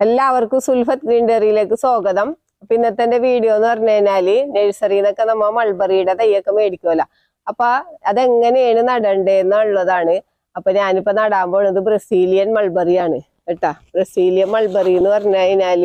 എല്ലാവർക്കും സുൽഫത്ത് ഗ്രീൻ ഡെറിയിലേക്ക് സ്വാഗതം. എന്റെ വീഡിയോ എന്ന് പറഞ്ഞു കഴിഞ്ഞാൽ നഴ്സറിന്നൊക്കെ നമ്മ മൾബറിയുടെ തയ്യൊക്കെ മേടിക്കുമല്ലോ അപ്പൊ അതെങ്ങനെയാണ് നടണ്ടേന്നുള്ളതാണ്. അപ്പൊ ഞാനിപ്പോ നടാൻ പോണത് ബ്രസീലിയൻ മൾബറിയാണ് കേട്ടാ. ബ്രസീലിയൻ മൾബറി എന്ന് പറഞ്ഞു കഴിഞ്ഞാൽ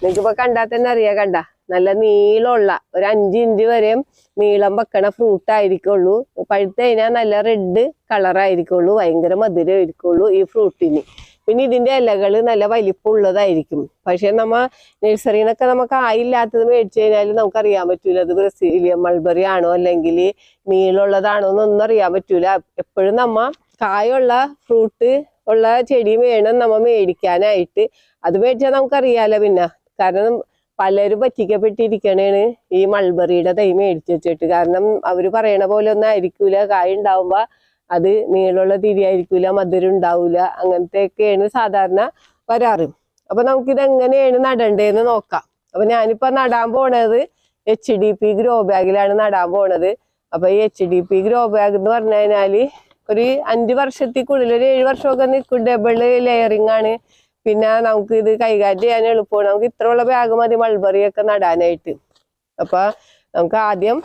നിങ്ങൾക്ക് ഇപ്പൊ കണ്ടാൽ തന്നെ അറിയാ കണ്ട. നല്ല നീളമുള്ള ഒരു അഞ്ച് ഇഞ്ച് വരെയും നീളം വെക്കണ ഫ്രൂട്ട് ആയിരിക്കുള്ളൂ. പഴുത്ത് കഴിഞ്ഞാൽ നല്ല റെഡ് കളർ ആയിരിക്കുള്ളൂ. ഭയങ്കര മധുരം ആയിരിക്കുള്ളൂ ഈ ഫ്രൂട്ടിന് പിന്നെ ഇതിന്റെ ഇലകൾ നല്ല വലിപ്പമുള്ളതായിരിക്കും. പക്ഷെ നമ്മ നഴ്സറിയിൽ നിന്നൊക്കെ നമുക്ക് ആയില്ലാത്തത് മേടിച്ചു കഴിഞ്ഞാൽ നമുക്ക് അറിയാൻ പറ്റൂല അത് ബ്രസീലിയൻ മൾബറി ആണോ അല്ലെങ്കിൽ നീളമുള്ളതാണോ എന്നൊന്നും അറിയാൻ പറ്റൂല. എപ്പോഴും നമ്മ കായുള്ള ഫ്രൂട്ട് ഉള്ള ചെടി വേണം നമ്മ മേടിക്കാനായിട്ട്. അത് മേടിച്ചാൽ നമുക്കറിയാലോ പിന്നെ. കാരണം പലരും പറ്റിക്കപ്പെട്ടിരിക്കണേണ് ഈ മൾബറിയുടെ തൈ മേടിച്ചു വെച്ചിട്ട്. കാരണം അവർ പറയണ പോലെ ഒന്നും ആയിരിക്കൂല. കായ ഉണ്ടാവുമ്പോ അത് നീളമുള്ള തിരിയായിരിക്കൂല മധുരം ഉണ്ടാവൂല അങ്ങനത്തെയൊക്കെയാണ് സാധാരണ വരാറ്. അപ്പൊ നമുക്കിത് എങ്ങനെയാണ് നടണ്ടേന്ന് നോക്കാം. അപ്പൊ ഞാനിപ്പോ നടാൻ പോണത് എച്ച് ഡി പി ഗ്രോ ബാഗിലാണ് നടാൻ പോണത്. അപ്പൊ ഈ H D P grow bag എന്ന് പറഞ്ഞു കഴിഞ്ഞാൽ ഒരു അഞ്ച് വർഷത്തിക്കുള്ളിൽ ഒരു ഏഴ് വർഷമൊക്കെ നിൽക്കും. ഡബിൾ ലെയറിങ് ആണ്. പിന്നെ നമുക്ക് ഇത് കൈകാര്യം ചെയ്യാൻ എളുപ്പമാണ്. നമുക്ക് ഇത്രയുള്ള ബാഗ് മതി മൾബറി ഒക്കെ നടാനായിട്ട്. അപ്പൊ നമുക്ക് ആദ്യം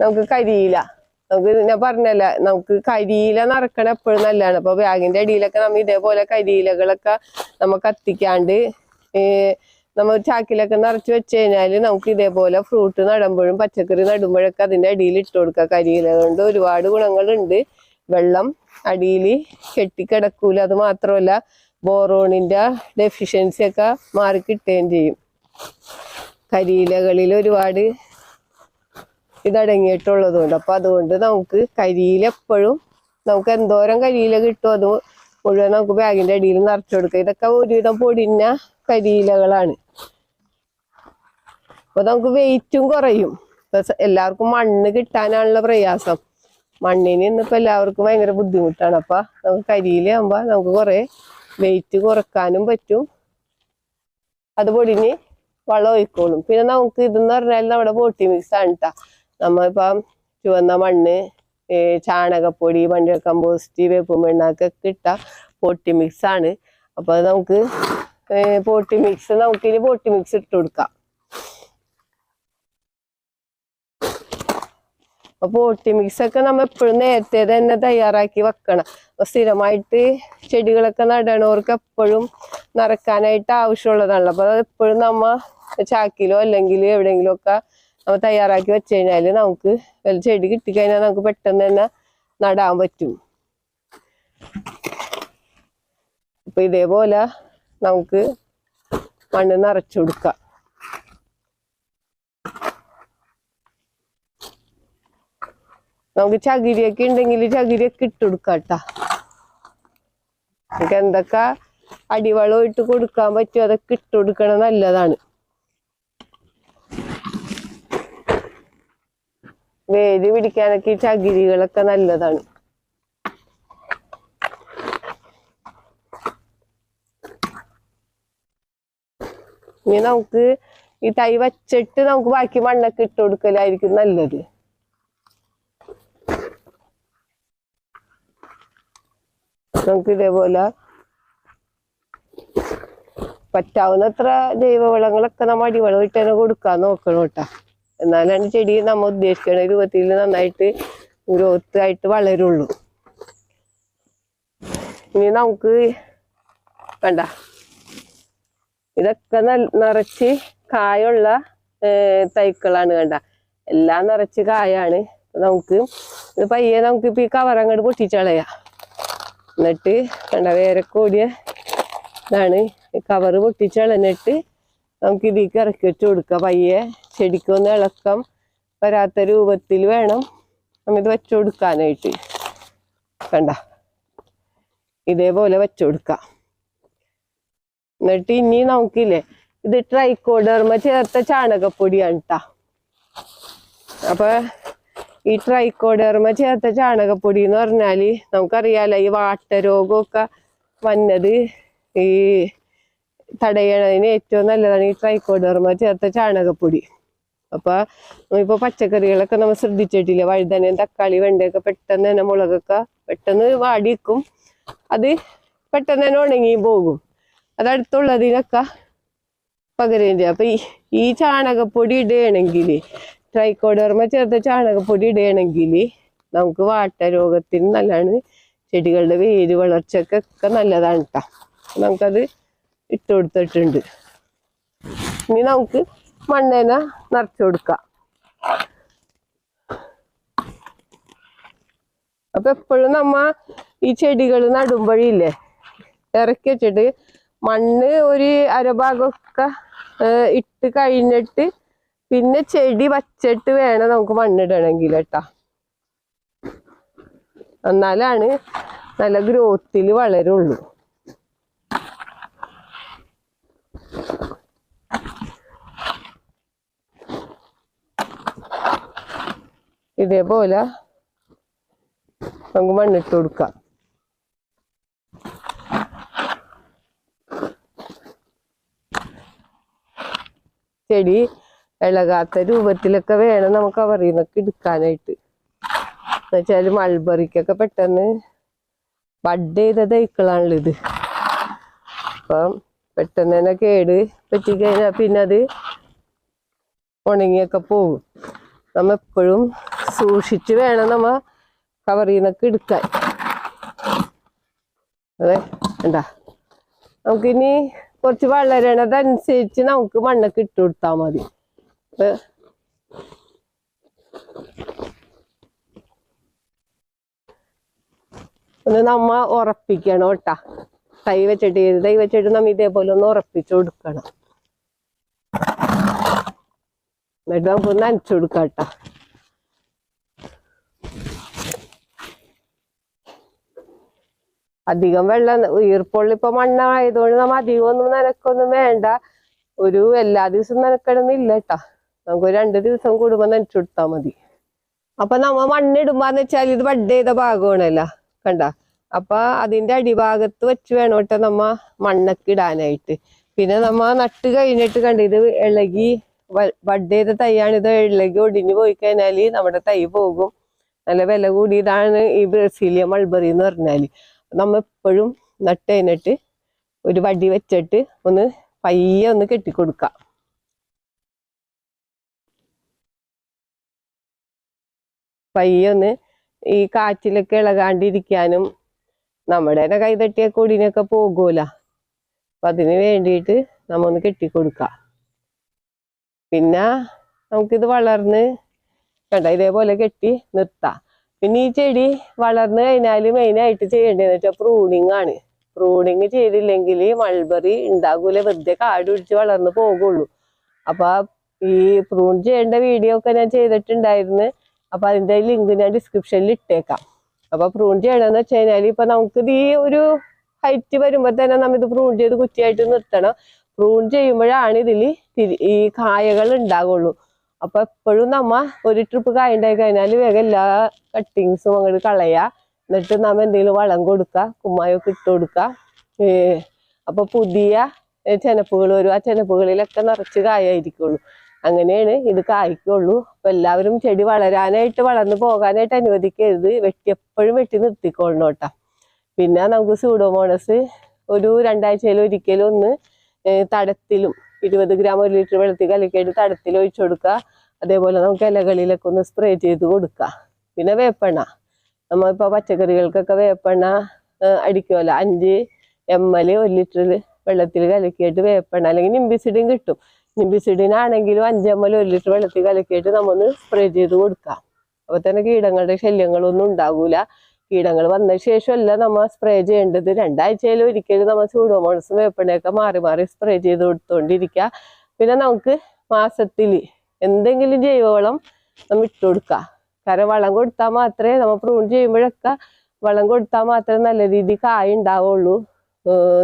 നമുക്ക് കരിയില നമുക്ക് ഞാൻ പറഞ്ഞല്ല നമുക്ക് കരിയില നിറക്കണ എപ്പോഴും നല്ലതാണ്. അപ്പൊ ബാഗിന്റെ അടിയിലൊക്കെ നമ്മ ഇതേപോലെ കരിയിലകളൊക്കെ നമ്മ കത്തിക്കാണ്ട് ഏർ നമ്മ ചാക്കിലൊക്കെ നിറച്ച് വെച്ച് കഴിഞ്ഞാൽ നമുക്ക് ഇതേപോലെ ഫ്രൂട്ട് നടുമ്പോഴും പച്ചക്കറി നടുമ്പോഴൊക്കെ അതിന്റെ അടിയിൽ ഇട്ട് കൊടുക്കുക. കരിയില കൊണ്ട് ഒരുപാട് ഗുണങ്ങളുണ്ട്. വെള്ളം അടിയിൽ കെട്ടിക്കിടക്കൂല അത് മാത്രമല്ല ബോറോണിന്റെ ഡെഫിഷ്യൻസി ഒക്കെ മാറി കിട്ടുകയും ചെയ്യും. കരിയിലകളിൽ ഒരുപാട് ഇതടങ്ങിയിട്ടുള്ളത് അപ്പം അതുകൊണ്ട് നമുക്ക് കരിയില എപ്പോഴും നമുക്ക് എന്തോരം കരിയില കിട്ടും അത് മുഴുവൻ നമുക്ക് ബാഗിന്റെ അടിയിൽ നിറച്ചു കൊടുക്കുക. ഇതൊക്കെ ഒരുവിധം പൊടിഞ്ഞ കരിയിലകളാണ്. അപ്പോൾ നമുക്ക് വെയിറ്റും കുറയും. എല്ലാവർക്കും മണ്ണ് കിട്ടാനാണുള്ള പ്രയാസം. മണ്ണിന് ഇന്നിപ്പോ എല്ലാവർക്കും ഭയങ്കര ബുദ്ധിമുട്ടാണ്. അപ്പൊ നമുക്ക് കരിയിലാകുമ്പോ നമുക്ക് കുറെ വെയിറ്റ് കുറക്കാനും പറ്റും. അത് പൊടിഞ്ഞ് വളം ഒഴിക്കോളും. പിന്നെ നമുക്ക് ഇതെന്ന് പറഞ്ഞാൽ നമ്മുടെ ബോട്ടി മിക്സ് ആണ് കേട്ടോ നമ്മളിപ്പം ചുവന്ന മണ്ണ് ചാണകപ്പൊടി മണ്ണിര കമ്പോസ്റ്റ് വേപ്പും മണ്ണൊക്കെ ഇട്ട പൊട്ടി മിക്സ് ആണ്. അപ്പൊ അത് നമുക്ക് പൊട്ടി മിക്സ് നമുക്കിനി പോട്ടി മിക്സ് ഇട്ട് കൊടുക്കാം. അപ്പൊ പൊട്ടി മിക്സ് നമ്മൾ നമ്മ എപ്പോഴും നേരത്തെ തന്നെ തയ്യാറാക്കി വെക്കണം. അപ്പൊ സ്ഥിരമായിട്ട് ചെടികളൊക്കെ നടണവർക്ക് എപ്പോഴും നിറക്കാനായിട്ട് ആവശ്യമുള്ളതാണല്ലോ അപ്പൊ അത് എപ്പോഴും നമ്മ ചാക്കിലോ അല്ലെങ്കിൽ എവിടെയെങ്കിലും നമ്മ തയ്യാറാക്കി വെച്ച് കഴിഞ്ഞാൽ നമുക്ക് വല്ല ചെടി കിട്ടിക്കഴിഞ്ഞാൽ നമുക്ക് പെട്ടെന്ന് തന്നെ നടാൻ പറ്റും. അപ്പൊ ഇതേപോലെ നമുക്ക് മണ്ണ് നിറച്ചു കൊടുക്കാം. നമുക്ക് ചകിരിയൊക്കെ ഉണ്ടെങ്കിൽ ചകിരിയൊക്കെ ഇട്ട് കൊടുക്കാം കേട്ടാ നമുക്ക് എന്തൊക്കെ അടിവളം ഇട്ട് കൊടുക്കാൻ പറ്റുമോ അതൊക്കെ ഇട്ട് കൊടുക്കണത് നല്ലതാണ്. വേര് പിടിക്കാനൊക്കെ ഈ ചകിരികളൊക്കെ നല്ലതാണ്. ഇനി നമുക്ക് ഈ തൈ വച്ചിട്ട് നമുക്ക് ബാക്കി മണ്ണൊക്കെ ഇട്ട് കൊടുക്കലായിരിക്കും നല്ലത്. നമുക്ക് ഇതേപോലെ പറ്റാവുന്നത്ര ജൈവവളങ്ങളൊക്കെ നമ്മൾ അടിവളം ഇട്ട് തന്നെ കൊടുക്കാൻ നോക്കണം കേട്ടാ. എന്നാലാണ് ചെടി നമ്മൾ ഉദ്ദേശിക്കുന്ന രൂപത്തിൽ നന്നായിട്ട് ഗ്രോത്ത് ആയിട്ട് വളരുള്ളൂ. ഇനി നമുക്ക് വേണ്ട ഇതൊക്കെ നിറച്ച് കായുള്ള തൈക്കളാണ് കണ്ട. എല്ലാം നിറച്ച് കായാണ്. നമുക്ക് ഇത് പയ്യെ നമുക്ക് ഇപ്പൊ ഈ കവർ അങ്ങോട്ട് പൊട്ടിച്ചളയാ എന്നിട്ട് കണ്ട വേറെ കൂടിയ ഇതാണ്. കവറ് പൊട്ടിച്ചളഞ്ഞിട്ട് നമുക്ക് ഇതിലേക്ക് ഇറക്കി വെച്ച് കൊടുക്കാം പയ്യെ. ചെടിക്കൊന്ന് ഇളക്കം വരാത്ത രൂപത്തിൽ വേണം. നമ്മിത് വെച്ചു കൊടുക്കാനായിട്ട് കണ്ട? ഇതേപോലെ വെച്ചു എന്നിട്ട് ഇനി നമുക്കില്ലേ ഇത് ട്രൈക്കോഡർമ ചേർത്ത ചാണകപ്പൊടിയാണ് ട്ടാ. അപ്പൊ ഈ ട്രൈക്കോഡർമ ചേർത്ത ചാണകപ്പൊടി എന്ന് പറഞ്ഞാൽ നമുക്കറിയാലോ ഈ വാട്ടരോഗമൊക്കെ വന്നത് ഈ തടയണതിന് ഏറ്റവും നല്ലതാണ് ഈ ട്രൈക്കോഡർമ ചേർത്ത ചാണകപ്പൊടി. അപ്പൊ ഇപ്പൊ പച്ചക്കറികളൊക്കെ നമ്മൾ ശ്രദ്ധിച്ചിട്ടില്ല? വഴുതനയും തക്കാളി വെണ്ടയൊക്കെ പെട്ടെന്ന് തന്നെ മുളകൊക്കെ പെട്ടെന്ന് വാടി നിൽക്കും അത് പെട്ടെന്ന് തന്നെ ഉണങ്ങി പോകും. അതടുത്തുള്ളതിനൊക്കെ ചെയ്യും അപ്പൊ ഈ ഈ ചാണകപ്പൊടി ഇടുകയാണെങ്കിൽ ട്രൈക്കോഡർമ ചേർത്ത ചാണകപ്പൊടി ഇടുകയാണെങ്കിൽ നമുക്ക് വാട്ടരോഗത്തിന് നല്ലതാണ്. ചെടികളുടെ വേര് വളർച്ചക്കൊക്കെ നല്ലതാണ് കേട്ടോ നമുക്കത് ഇട്ട് കൊടുത്തിട്ടുണ്ട്. ഇനി നമുക്ക് മണ്ണേന നിറച്ചു കൊടുക്ക. അപ്പൊ എപ്പോഴും നമ്മ ഈ ചെടികൾ നടുമ്പഴില്ലേ ഇറക്കി വെച്ചിട്ട് മണ്ണ് ഒരു അരഭാഗമൊക്കെ ഇട്ട് കഴിഞ്ഞിട്ട് പിന്നെ ചെടി വച്ചിട്ട് വേണം നമുക്ക് മണ്ണിടണമെങ്കിൽ കേട്ടാ എന്നാലാണ് നല്ല ഗ്രോത്തിൽ വളരുള്ളൂ. ഇതേപോലെ നമുക്ക് മണ്ണിട്ട് കൊടുക്കാം. ചെടി ഇളകാത്ത രൂപത്തിലൊക്കെ വേണം നമുക്ക് അവറിൽ നിന്നൊക്കെ എടുക്കാനായിട്ട് എന്നുവെച്ചാൽ മൾബറിക്കൊക്കെ പെട്ടെന്ന് ബഡ് ചെയ്ത തൈക്കളാണല്ലോ ഇത് അപ്പം പെട്ടെന്ന് തന്നെ കേട് പറ്റിക്കഴിഞ്ഞാൽ പിന്നെ അത് ഉണങ്ങിയൊക്കെ പോകും. നമ്മ എപ്പോഴും സൂക്ഷിച്ച് വേണം നമ്മ കവറിൽ നിന്നൊക്കെ എടുക്കാൻ. അതെ എന്താ നമുക്കിനി കുറച്ച് വളരണതനുസരിച്ച് നമുക്ക് മണ്ണൊക്കെ ഇട്ട് കൊടുത്താൽ മതി. ഒന്ന് നമ്മ ഉറപ്പിക്കണം കേട്ടാ. തൈ വെച്ചിട്ട് ഏത് തൈ വെച്ചിട്ട് നമ്മ ഇതേപോലെ ഒന്ന് ഉറപ്പിച്ചു കൊടുക്കണം. എന്നിട്ട് നമുക്ക് അനച്ചു കൊടുക്കാം കേട്ടാ. അധികം വെള്ളം ഈർപ്പുള്ള ഇപ്പൊ മണ്ണായതുകൊണ്ട് നമ്മ അധികം ഒന്നും നനക്കൊന്നും വേണ്ട. ഒരു എല്ലാ ദിവസവും നനക്കണമെന്നില്ല കേട്ടാ നമുക്ക് രണ്ട് ദിവസം കൂടുമ്പോ നനച്ചു കൊടുത്താൽ മതി. അപ്പൊ നമ്മ മണ്ണിടുമ്പോന്ന് വെച്ചാൽ ഇത് ബഡ് ചെയ്ത ഭാഗമാണല്ലോ കണ്ട? അപ്പൊ അതിന്റെ അടിഭാഗത്ത് വെച്ച് വേണം കേട്ടോ നമ്മ മണ്ണൊക്കെ ഇടാനായിട്ട്. പിന്നെ നമ്മ നട്ട് കഴിഞ്ഞിട്ട് കണ്ട ഇത് ഇളകി ബഡ് ചെയ്ത തൈയാണ് ഇത് ഇളകി ഒടിഞ്ഞു പോയി കഴിഞ്ഞാൽ നമ്മുടെ തൈ പോകും. നല്ല വില കൂടിയതാണ് ഈ ബ്രസീലിയ മൾബറി എന്ന് പറഞ്ഞാൽ. നമ്മ എപ്പോഴും നട്ട് കഴിഞ്ഞിട്ട് ഒരു വടി വെച്ചിട്ട് ഒന്ന് പയ്യെ ഒന്ന് കെട്ടിക്കൊടുക്കാം. പയ്യെ ഒന്ന് ഈ കാറ്റിലൊക്കെ ഇളകാണ്ടിരിക്കാനും നമ്മുടെ തന്നെ കൈ തട്ടിയ കൊടിനൊക്കെ പോകൂല അപ്പൊ അതിന് വേണ്ടിയിട്ട് നമ്മ ഒന്ന് കെട്ടിക്കൊടുക്കാം. പിന്നെ നമുക്കിത് വളർന്ന് കണ്ട ഇതേപോലെ കെട്ടി നിർത്താം. പിന്നെ ഈ ചെടി വളർന്നു കഴിഞ്ഞാൽ മെയിനായിട്ട് ചെയ്യേണ്ടതെന്ന് വെച്ചാൽ പ്രൂണിങ് ആണ്. പ്രൂണിങ് ചെയ്തില്ലെങ്കിൽ മൾബറി ഉണ്ടാകൂല. വെറുതെ കാട് പിടിച്ച് വളർന്നു പോകുള്ളൂ. അപ്പൊ ഈ പ്രൂൺ ചെയ്യേണ്ട വീഡിയോ ഒക്കെ ഞാൻ ചെയ്തിട്ടുണ്ടായിരുന്നു. അപ്പൊ അതിന്റെ ലിങ്ക് ഞാൻ ഡിസ്ക്രിപ്ഷനിൽ ഇട്ടേക്കാം. അപ്പൊ പ്രൂൺ ചെയ്യണമെന്ന് വെച്ച് കഴിഞ്ഞാൽ ഇപ്പൊ നമുക്കിത് ഈ ഒരു ഹൈറ്റ് വരുമ്പോ തന്നെ നമ്മ ഇത് പ്രൂൺ ചെയ്ത് കുറ്റിയായിട്ട് നിർത്തണം. പ്രൂൺ ചെയ്യുമ്പോഴാണ് ഇതിൽ ഈ കായകൾ ഉണ്ടാകുള്ളൂ അപ്പൊ എപ്പോഴും നമ്മ ഒരു ട്രിപ്പ് ഉണ്ടായി കഴിഞ്ഞാൽ വേഗം എല്ലാ കട്ടിങ്സും അങ്ങോട്ട് കളയാ. എന്നിട്ട് നമ്മ എന്തെങ്കിലും വളം കൊടുക്കുക കുമ്മായൊക്കെ ഇട്ട് കൊടുക്കുക ഏ, അപ്പൊ പുതിയ ചെനപ്പുകൾ വരും. ആ ചെനപ്പുകളിലൊക്കെ നിറച്ച് കായായിരിക്കുള്ളൂ. അങ്ങനെയാണ് ഇത് കായ്ക്കുള്ളൂ. അപ്പൊ എല്ലാവരും ചെടി വളരാനായിട്ട് വളർന്നു പോകാനായിട്ട് അനുവദിക്കരുത്. വെട്ടി എപ്പോഴും വെട്ടി നിർത്തിക്കൊള്ളണം കേട്ടാ. പിന്നെ നമുക്ക് സൂഡോമോണസ് ഒരു രണ്ടാഴ്ചയിൽ ഒരിക്കലും ഒന്ന് തടത്തിലും ഇരുപത് ഗ്രാം ഒരു ലിറ്റർ വെള്ളത്തിൽ കലക്കിയിട്ട് തടത്തിൽ ഒഴിച്ചു കൊടുക്കുക. അതേപോലെ നമുക്ക് ഇലകളിലൊക്കെ ഒന്ന് സ്പ്രേ ചെയ്ത് കൊടുക്കുക. പിന്നെ വേപ്പെണ്ണ. നമ്മളിപ്പോൾ പച്ചക്കറികൾക്കൊക്കെ വേപ്പെണ്ണ അടിക്കുമല്ല അഞ്ച് എം എൽ ഒരു ലിറ്റർ വെള്ളത്തിൽ കലക്കിയിട്ട് വേപ്പെണ്ണ അല്ലെങ്കിൽ നിമ്പിസിഡിൻ കിട്ടും. നിമ്പിസിഡിനാണെങ്കിലും അഞ്ച് എം എൽ ഒരു ലിറ്റർ വെള്ളത്തിൽ കലക്കിയിട്ട് നമ്മൊന്ന് സ്പ്രേ ചെയ്ത് കൊടുക്കാം അപ്പോൾ തന്നെ കീടങ്ങളുടെ ശല്യങ്ങളൊന്നും ഉണ്ടാകൂല കീടങ്ങൾ വന്ന ശേഷമല്ല നമ്മൾ സ്പ്രേ ചെയ്യേണ്ടത്. രണ്ടാഴ്ചയിൽ ഒരിക്കലും നമ്മൾ സൂഡോമോണസും വേപ്പണയൊക്കെ മാറി മാറി സ്പ്രേ ചെയ്ത് കൊടുത്തോണ്ടിരിക്കുക പിന്നെ നമുക്ക് മാസത്തിൽ എന്തെങ്കിലും ജൈവവളം നമ്മൾ ഇട്ട് കൊടുക്കുക കാരണം വളം കൊടുത്താൽ മാത്രമേ നമ്മൾ പ്രൂൺ ചെയ്യുമ്പോഴൊക്കെ വളം കൊടുത്താൽ മാത്രമേ നല്ല രീതിയിൽ കായ ഉണ്ടാവുള്ളൂ.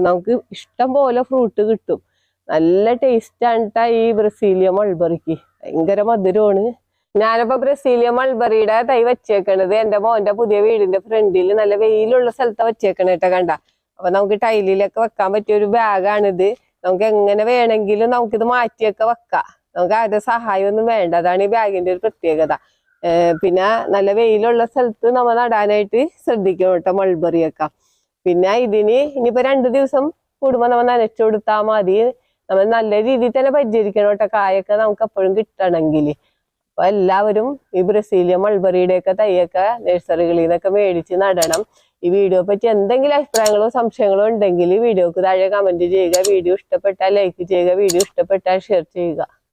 നമുക്ക് ഇഷ്ടം പോലെ ഫ്രൂട്ട് കിട്ടും. നല്ല ടേസ്റ്റാണ് ട്ടാ ഈ ബ്രസീലിയ മൾബറിക്ക് ഭയങ്കര മധുരമാണ്. ഞാനിപ്പോ ബ്രസീലിയ മൾബറിയുടെ തൈ വെച്ചേക്കണത്. എന്റെ മോന്റെ പുതിയ വീടിന്റെ ഫ്രണ്ടിൽ നല്ല വെയിലുള്ള സ്ഥലത്ത് വെച്ചേക്കണ കേട്ടോ കണ്ട. അപ്പൊ നമുക്ക് ടൈലിലൊക്കെ വെക്കാൻ പറ്റിയ ഒരു ബാഗാണിത്. നമുക്ക് എങ്ങനെ വേണമെങ്കിലും നമുക്കിത് മാറ്റിയൊക്കെ വെക്കാം. നമുക്ക് ആരുടെ സഹായം ഒന്നും വേണ്ട. അതാണ് ഈ ബാഗിന്റെ ഒരു പ്രത്യേകത. പിന്നെ നല്ല വെയിലുള്ള സ്ഥലത്ത് നമ്മൾ നടാനായിട്ട് ശ്രദ്ധിക്കണം കേട്ടോ മൾബറിയൊക്കെ. പിന്നെ ഇതിന് ഇനിയിപ്പോ രണ്ടു ദിവസം കൂടുമ്പോ നമ്മൾ നനച്ചു കൊടുത്താൽ മതി. നമ്മൾ നല്ല രീതിയിൽ തന്നെ പരിചരിക്കണം കേട്ടോ. കായൊക്കെ നമുക്ക് എപ്പോഴും കിട്ടണമെങ്കിൽ. അപ്പൊ എല്ലാവരും ഈ ബ്രസീലിയ മൾബറിയുടെ ഒക്കെ തൈയൊക്കെ നഴ്സറികളിൽ നിന്നൊക്കെ മേടിച്ച് നടണം. ഈ വീഡിയോ പറ്റി എന്തെങ്കിലും അഭിപ്രായങ്ങളോ സംശയങ്ങളോ ഉണ്ടെങ്കിൽ വീഡിയോക്ക് താഴെ കമന്റ് ചെയ്യുക. വീഡിയോ ഇഷ്ടപ്പെട്ടാൽ ലൈക്ക് ചെയ്യുക. വീഡിയോ ഇഷ്ടപ്പെട്ടാൽ ഷെയർ ചെയ്യുക.